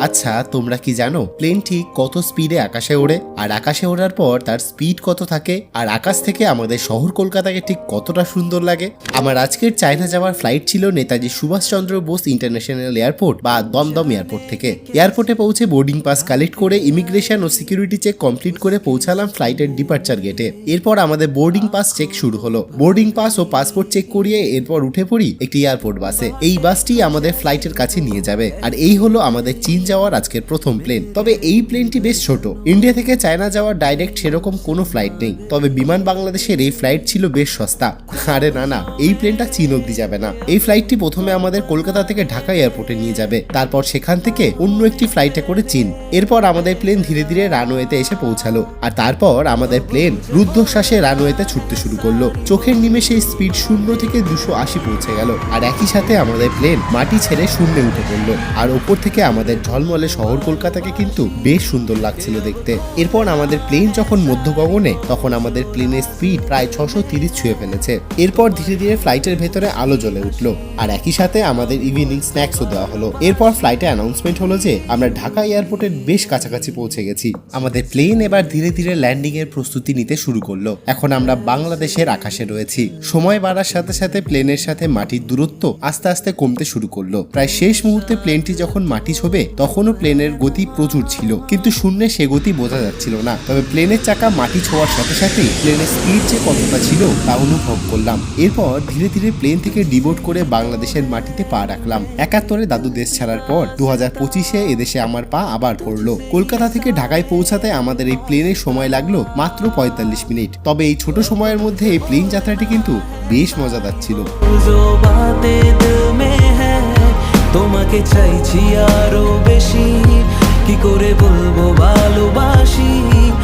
আচ্ছা তোমরা কি জানো প্লেন ঠিক কত স্পিডে আকাশে ওড়ে? আর আকাশে ওড়ার পর তার স্পিড কত থাকে? আর আকাশ থেকে আমাদের শহর কলকাতাকে ঠিক কতটা সুন্দর লাগে? আমার আজকের চায়না যাওয়ার ফ্লাইট ছিল নেতাজি সুভাষচন্দ্র বোস ইন্টারন্যাশনাল এয়ারপোর্ট বা দমদম এয়ারপোর্ট থেকে। এয়ারপোর্টে পৌঁছে বোর্ডিং পাস কালেক্ট করে ইমিগ্রেশন ও সিকিউরিটি চেক কমপ্লিট করে পৌঁছালাম ফ্লাইটের ডিপার্চার গেটে এরপর আমাদের বোর্ডিং পাস চেক শুরু হলো। বোর্ডিং পাস ও পাসপোর্ট চেক করিয়ে এরপর উঠে পড়ি একটি এয়ারপোর্ট বাসে এই বাসটি আমাদের ফ্লাইটের কাছে নিয়ে যাবে। আর এই হলো আমাদের চীন যাওয়ার আজকের প্রথম প্লেন তবে এই প্লেনটি বেশ ছোট। ইন্ডিয়া থেকে চায়না যাওয়ার ডাইরেক্ট সেরকম কোনো ফ্লাইট নেই। তবে বিমান বাংলাদেশের এই ফ্লাইট ছিল বেশ সস্তা। আরে না না। এই প্লেনটা চীন অব্দি যাবে না। এই ফ্লাইটটি প্রথমে আমাদের কলকাতা থেকে ঢাকা এয়ারপোর্টে নিয়ে যাবে। তারপর সেখান থেকে অন্য একটি ফ্লাইটে করে চীন। এরপর আমাদের প্লেন ধীরে ধীরে রানওয়েতে এসে পৌঁছালো। আর তারপর আমাদের প্লেন রুদ্ধশ্বাসে রানওয়েতে ছুটতে শুরু করল। চোখের নিমেষে স্পিড শূন্য থেকে দুশো আশি পৌঁছে গেল। আর একই সাথে আমাদের প্লেন মাটি ছেড়ে শূন্যে উঠে পড়ল। আর ওপর থেকে আমাদের ঝলমলে শহর কলকাতাকে কিন্তু বেশ সুন্দর লাগছিল দেখতে। এরপর আমাদের প্লেন যখন মধ্য গগনে তখন আমাদের প্লেনের স্পিড প্রায় ছশো তিরিশ ছুঁয়ে ফেলেছে। এরপর ধীরে ধীরে ফ্লাইটের ভেতরে আলো জ্বলে উঠল। আর একই সাথে আমাদের ইভিনিং স্ন্যাক্সও দেওয়া হলো। এরপর ফ্লাইটে অ্যানাউন্সমেন্ট হলো যে, আমরা ঢাকা এয়ারপোর্টের বেশ কাছাকাছি পৌঁছে গেছি। আমাদের প্লেন এবার ধীরে ধীরে ল্যান্ডিং এর প্রস্তুতি নিতে শুরু করল। এখন আমরা বাংলাদেশের আকাশে রয়েছি। সময় বাড়ার সাথে সাথে প্লেনের সাথে মাটির দূরত্ব আস্তে আস্তে কমতে শুরু করল। প্রায় শেষ মুহূর্তে প্লেনটি যখন মাটি ছোবে, তখনও প্লেনের গতি প্রচুর ছিল। কিন্তু শূন্যে সে গতি বোঝা যাচ্ছিল না। তবে প্লেনের চাকা মাটি ছোঁয়ার সাথে সাথেই প্লেনের স্পিড যে কতটা ছিল তা অনুভব করলাম। এরপর ধীরে ধীরে প্লেন থেকে ডিবোট করে বাংলাদেশের মাটিতে পা রাখলাম। একাত্তরে দাদু দেশ ছাড়ার পর দু হাজার পঁচিশে এদেশে আমার পা আবার ধরলো কলকাতা থেকে ঢাকায় পৌঁছাতে আমাদের এই প্লেনে সময় লাগল মাত্র পঁয়তাল্লিশ মিনিট। তবে এই ছোট সময়ের মধ্যে এই প্লেন যাত্রাটি কিন্তু বেশ মজাদার ছিল। তোমাকে চাইছি আরও বেশ।